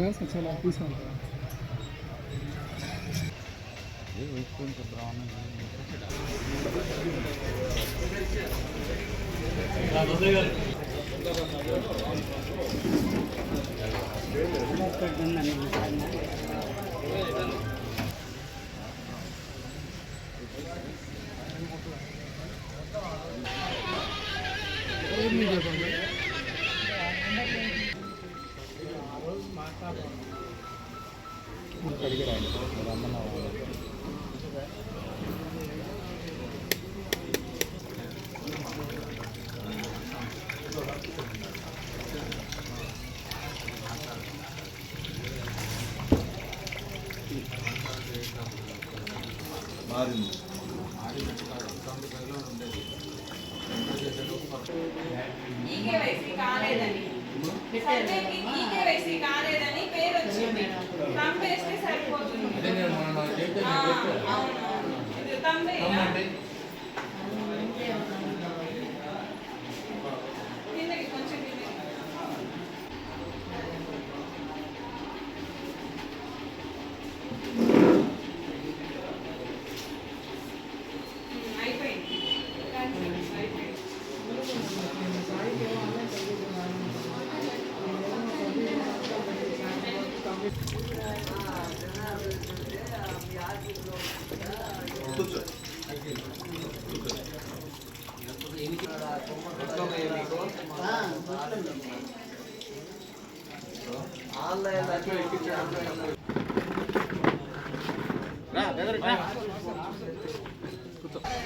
Class చాలా తీసుకుంటాం Thank you. తీసుకోండి ఈకేవైసీ కాలేదని సర్వేకి ఈకేవైసీ కాలేదని పేరు వచ్చింది తంపేస్తే సరిపోతుంది.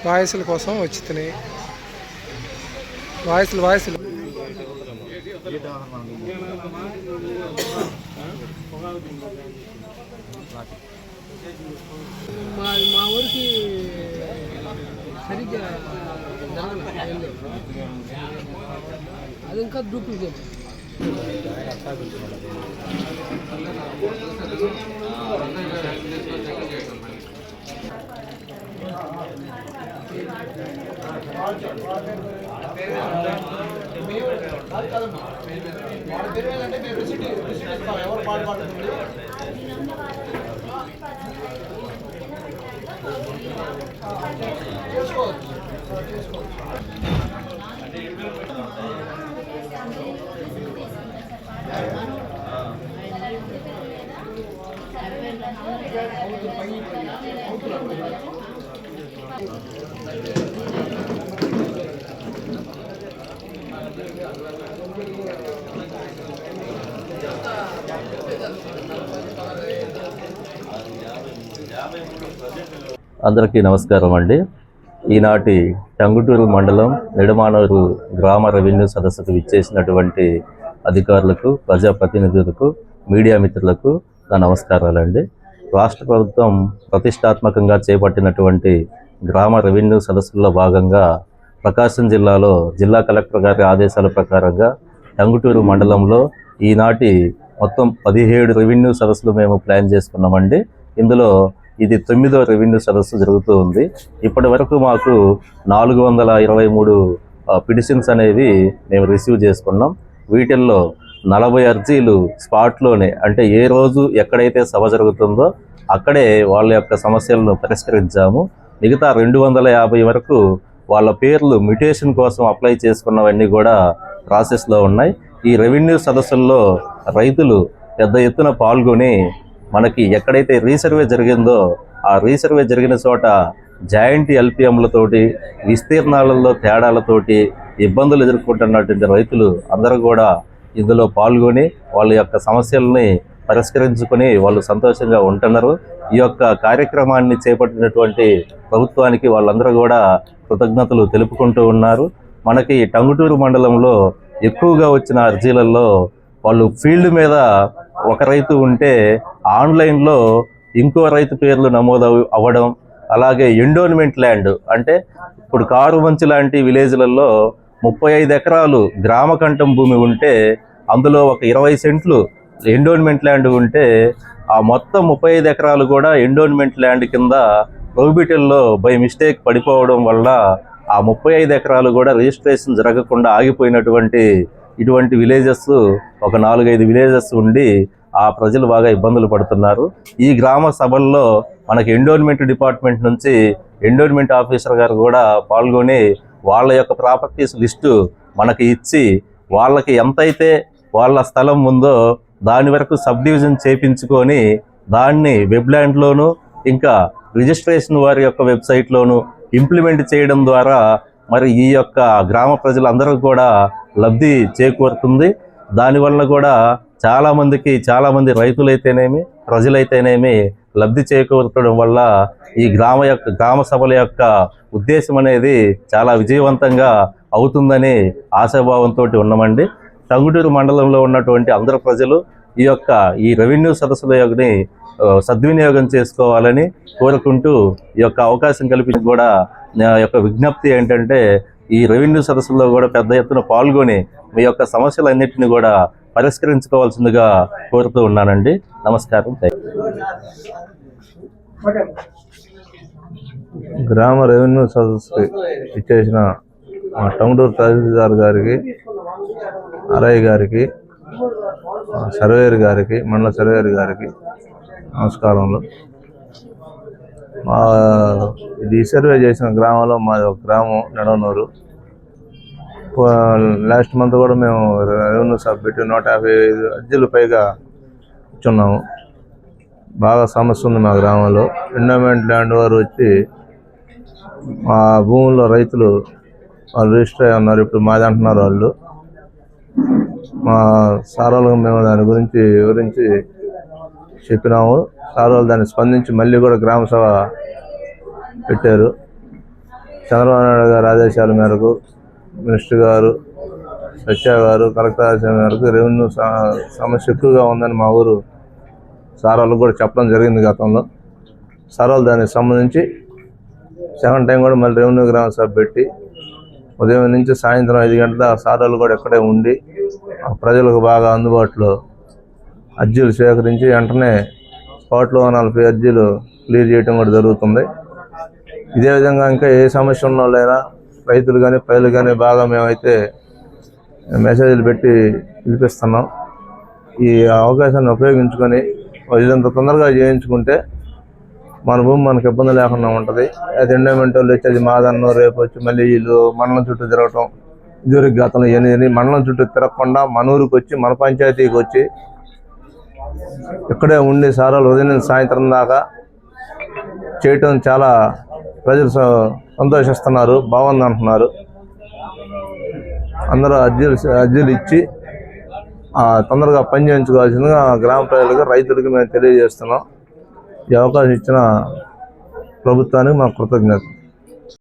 వాయిస్ల కోసం వచ్చి తిని. వాయిస్లు వాయిస్లు. మా మా ఊరికి సరిగ్గా జరగలేదు అది ఇంకా డూప్లికేట్ అందరికీ నమస్కారం అండి. ఈనాటి టంగుటూరు మండలం నిడమానూరు గ్రామ రెవెన్యూ సదస్సుకు విచ్చేసినటువంటి అధికారులకు ప్రజాప్రతినిధులకు మీడియా మిత్రులకు నా నమస్కారాలండి. రాష్ట్ర ప్రభుత్వం ప్రతిష్టాత్మకంగా చేపట్టినటువంటి గ్రామ రెవెన్యూ సదస్సుల్లో భాగంగా ప్రకాశం జిల్లాలో జిల్లా కలెక్టర్ గారి ఆదేశాల ప్రకారంగా టంగుటూరు మండలంలో ఈనాటి మొత్తం పదిహేడు రెవెన్యూ సదస్సులు మేము ప్లాన్ చేసుకున్నామండి. ఇందులో ఇది తొమ్మిదో రెవెన్యూ సదస్సు జరుగుతూ ఉంది. ఇప్పటి వరకు మాకు నాలుగు వందల ఇరవై మూడు పిటిషన్స్ అనేవి మేము రిసీవ్ చేసుకున్నాం. వీటిల్లో నలభై అర్జీలు స్పాట్లోనే అంటే ఏ రోజు ఎక్కడైతే సభ జరుగుతుందో అక్కడే వాళ్ళ యొక్క సమస్యలను పరిష్కరించాము. మిగతా రెండు వందల యాభై వరకు వాళ్ళ పేర్లు మ్యుటేషన్ కోసం అప్లై చేసుకున్నవన్నీ కూడా ప్రాసెస్లో ఉన్నాయి. ఈ రెవెన్యూ సదస్సుల్లో రైతులు పెద్ద ఎత్తున పాల్గొని మనకి ఎక్కడైతే రీసర్వే జరిగిందో ఆ రీసర్వే జరిగిన చోట జాయింట్ ఎల్పిఎంలతోటి విస్తీర్ణాలలో తేడాలతోటి ఇబ్బందులు ఎదుర్కొంటున్నటువంటి రైతులు అందరూ కూడా ఇందులో పాల్గొని వాళ్ళ యొక్క సమస్యల్ని పరిష్కరించుకొని వాళ్ళు సంతోషంగా ఉంటున్నారు. ఈ యొక్క కార్యక్రమాన్ని చేపట్టినటువంటి ప్రభుత్వానికి వాళ్ళందరూ కూడా కృతజ్ఞతలు తెలుపుకుంటూ ఉన్నారు. మనకి టంగుటూరు మండలంలో ఎక్కువగా వచ్చిన అర్జీలలో వాళ్ళు ఫీల్డ్ మీద ఒక రైతు ఉంటే ఆన్లైన్లో ఇంకో రైతు పేర్లు నమోదు అవ్వడం అలాగే ఎండోన్మెంట్ ల్యాండ్ అంటే ఇప్పుడు కారు మంచి లాంటి విలేజ్లలో ముప్పై ఐదు ఎకరాలు గ్రామ కంఠం భూమి ఉంటే అందులో ఒక ఇరవై సెంట్లు ఎండోన్మెంట్ ల్యాండ్ ఉంటే ఆ మొత్తం ముప్పై ఐదు ఎకరాలు కూడా ఎండోన్మెంట్ ల్యాండ్ కింద ప్రోబిటల్లో బై మిస్టేక్ పడిపోవడం వల్ల ఆ ముప్పై ఐదు ఎకరాలు కూడా రిజిస్ట్రేషన్ జరగకుండా ఆగిపోయినటువంటి ఇటువంటి విలేజెస్ ఒక నాలుగైదు విలేజెస్ ఉండి ఆ ప్రజలు బాగా ఇబ్బందులు పడుతున్నారు. ఈ గ్రామ సభల్లో మనకి ఎండోన్మెంట్ డిపార్ట్మెంట్ నుంచి ఎండోన్మెంట్ ఆఫీసర్ గారు కూడా పాల్గొని వాళ్ళ యొక్క ప్రాపర్టీస్ లిస్టు మనకి ఇచ్చి వాళ్ళకి ఎంతైతే వాళ్ళ స్థలం ఉందో దాని వరకు సబ్ డివిజన్ చేపించుకొని దాన్ని వెబ్లాండ్లోను ఇంకా రిజిస్ట్రేషన్ వారి యొక్క వెబ్సైట్లోను ఇంప్లిమెంట్ చేయడం ద్వారా మరి ఈ యొక్క గ్రామ ప్రజలందరూ కూడా లబ్ధి చేకూరుతుంది. దానివల్ల కూడా చాలామందికి చాలామంది రైతులైతేనేమి ప్రజలైతేనేమి లబ్ధి చేకూరటం వల్ల ఈ గ్రామ యొక్క గ్రామ సభల యొక్క ఉద్దేశం అనేది చాలా విజయవంతంగా అవుతుందని ఆశాభావంతో ఉన్నామండి. టంగుటూరు మండలంలో ఉన్నటువంటి అందరు ప్రజలు ఈ యొక్క ఈ రెవెన్యూ సదస్సుల యొక్కని సద్వినియోగం చేసుకోవాలని కోరుకుంటూ ఈ యొక్క అవకాశం కల్పించి కూడా నా యొక్క విజ్ఞప్తి ఏంటంటే ఈ రెవెన్యూ సదస్సుల్లో కూడా పెద్ద ఎత్తున పాల్గొని మీ యొక్క సమస్యలన్నింటినీ కూడా పరిష్కరించుకోవాల్సిందిగా కోరుతూ ఉన్నానండి. నమస్కారం. యూ. గ్రామ రెవెన్యూ సదస్సు ఇచ్చేసిన మా టంగుటూరు తహసీల్దార్ గారికి అరయ్య గారికి సర్వేయర్ గారికి మండల సర్వేయర్ గారికి నమస్కారములు. మా ఇది సర్వే చేసిన గ్రామంలో మాది ఒక గ్రామం నడవనూరు. లాస్ట్ మంత్ కూడా మేము రెవెన్యూ సబ్మిట్ నూట యాభై ఐదు అర్జీలు పైగా ఇచ్చున్నాము. బాగా సమస్య ఉంది మా గ్రామంలో. ఎండోమెంట్ ల్యాండ్ వారు వచ్చి మా భూముల్లో రైతులు వాళ్ళు రిజిస్టర్ అయి ఉన్నారు. ఇప్పుడు మాది అంటున్నారు వాళ్ళు. మా సార్ మేము దాని గురించి వివరించి చెప్పినాము. సార్ వాళ్ళు దాన్ని స్పందించి మళ్ళీ కూడా గ్రామ సభ పెట్టారు. చంద్రబాబు నాయుడు గారి ఆదేశాల మేరకు మినిస్టర్ గారు సత్య గారు కలెక్టర్ ఆదేశాల మేరకు రెవెన్యూ స- సమస్య ఎక్కువగా ఉందని మా ఊరు సార్ వాళ్ళకు కూడా చెప్పడం జరిగింది గతంలో. సార్ వాళ్ళు దానికి సంబంధించి సెవెన్ టైం కూడా మళ్ళీ రెవెన్యూ గ్రామ సభ పెట్టి ఉదయం నుంచి సాయంత్రం ఐదు గంటల సార్ వాళ్ళు కూడా ఇక్కడే ఉండి ప్రజలకు బాగా అందుబాటులో అర్జీలు సేకరించి వెంటనే స్పాట్లో నలభై అర్జీలు క్లియర్ చేయడం కూడా జరుగుతుంది. ఇదే విధంగా ఇంకా ఏ సమస్య ఉన్న వాళ్ళైనా రైతులు కానీ ప్రజలు కానీ బాగా మేమైతే మెసేజ్లు పెట్టి పిలిపిస్తున్నాం. ఈ అవకాశాన్ని ఉపయోగించుకొని ఇదంత తొందరగా చేయించుకుంటే మన భూమి మనకు ఇబ్బంది లేకుండా ఉంటుంది. అది ఎండోమెంట్ వాళ్ళు వచ్చి అది మాదన్ను రేపు వచ్చి మళ్ళీ వీళ్ళు మండలం చుట్టూ తిరగటం ఇదివరకు గతంలో ఎన్ని మండలం చుట్టూ తిరగకుండా మన ఊరికి వచ్చి మన పంచాయతీకి వచ్చి ఇక్కడే ఉండి సారాలు ఉదయం సాయంత్రం దాకా చేయటం చాలా ప్రజలు స- సంతోషిస్తున్నారు బాగుంది అంటున్నారు. అందరూ అర్జీలు అర్జీలు ఇచ్చి తొందరగా పని చేయించుకోవాల్సిందిగా గ్రామ ప్రజలకు రైతులకు మేము తెలియజేస్తున్నాం. ఈ అవకాశం ఇచ్చిన ప్రభుత్వానికి మా కృతజ్ఞత